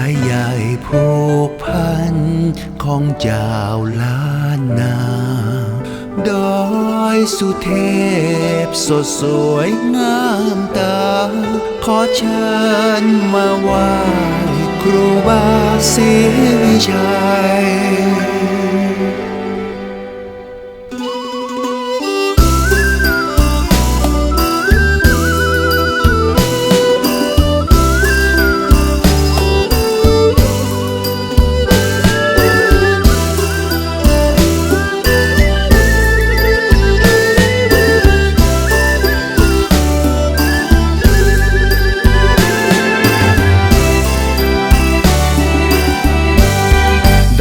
ายใหญ่ผูกพันของเจ้าล้านนาดอยสุเทพสดสวยงามตา ขอเชิญมาไหว้ครูบาศรีวิชัย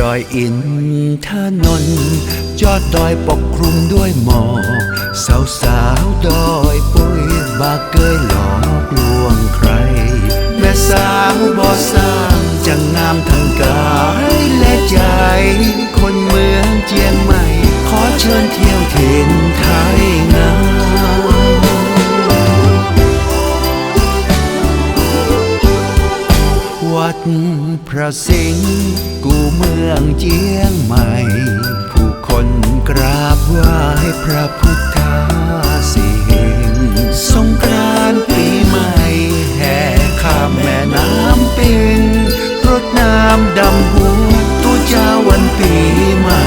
อยอินทนนยอดดอยปกคลุมด้วยหมอกสาวสาวดอยปุ้ยบาเกยหลอกลวงใคร แม่สาวบ่สร้าง พระสิงห์กูเมืองเจียงใหม่ ผู้คนกราบไหว้พระพุทธสิงห์สงกรานต์ปีใหม่แห่ข้ามแม่น้ำปิงรดน้ำดำหัวตัวเจ้าวันปีใหม่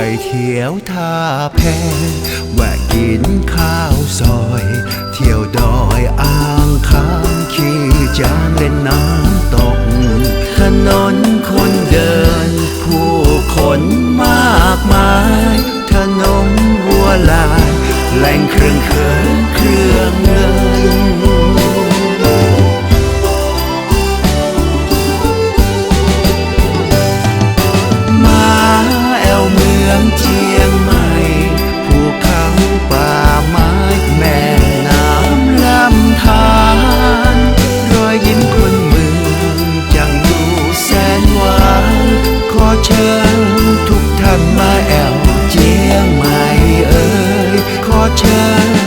ไปเที่ยวท่าแพแวะกินข้าวซอย เที่ยวดอยอ่างค้างขี่จางเล่นน้ำตก ถนนคนเดิน ผู้คน ท่านมาแอวเจียงใหม่เอ่ยขอเชิญ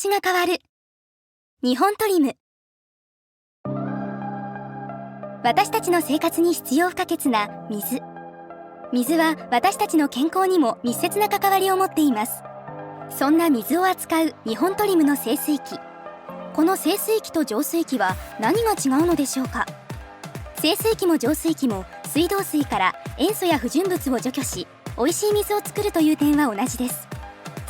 私が変わる日本トリム私たちの生活に必要不可欠な水水は私たちの健康にも密接な関わりを持っていますそんな水を扱う日本トリムの清水機この清水機と浄水器は何が違うのでしょうか清水機も浄水器も水道水から塩素や不純物を除去し美味しい水を作るという点は同じです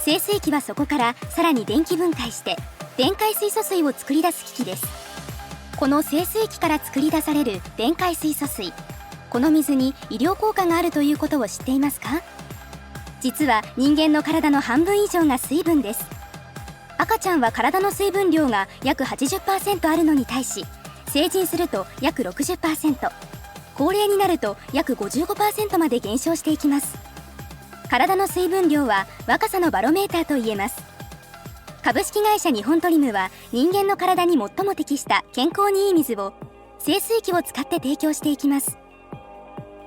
清水機はそこからさらに電気分解して電解水素水を作り出す機器です。この清水機から作り出される電解水素水この水に医療効果があるということを知っていますか？実は人間の体の半分以上が水分です。赤ちゃんは体の水分量が約80%あるのに対し成人すると約60%高齢になると約55%まで減少していきます。体の水分量は若さのバロメーターと言えます。株式会社日本トリムは人間の体に最も適した健康にいい水を清水器を使って提供していきます。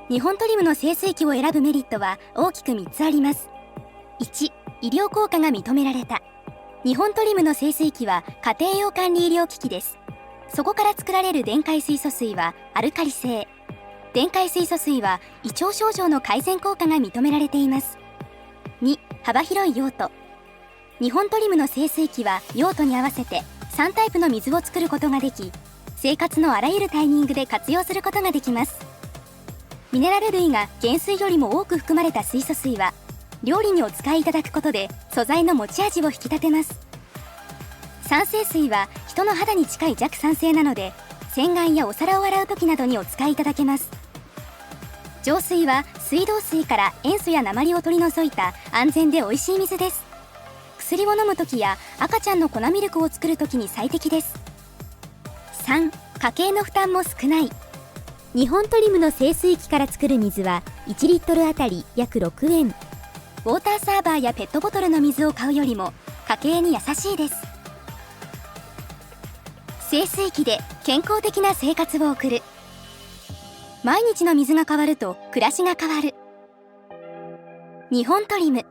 日本トリムの清水器を選ぶメリットは大きく3つあります。1医療効果が認められた。日本トリムの清水器は家庭用管理医療機器です。そこから作られる電解水素水はアルカリ性。電解水素水は胃腸症状の改善効果が認められています。2幅広い用途。日本トリムの清水機は用途に合わせて3タイプの水を作ることができ生活のあらゆるタイミングで活用することができます。ミネラル類が原水よりも多く含まれた水素水は料理にお使いいただくことで素材の持ち味を引き立てます。酸性水は人の肌に近い弱酸性なので洗顔やお皿を洗う時などにお使いいただけます。浄水は水道水から塩素や鉛を取り除いた安全で美味しい水です。薬を飲む時や赤ちゃんの粉ミルクを作る時に最適です。3家計の負担も少ない。日本トリムの清水機から作る水は1リットルあたり約6円。ウォーターサーバーやペットボトルの水を買うよりも家計に優しいです。清水機で健康的な生活を送る。毎日の水が変わると暮らしが変わる。日本トリム。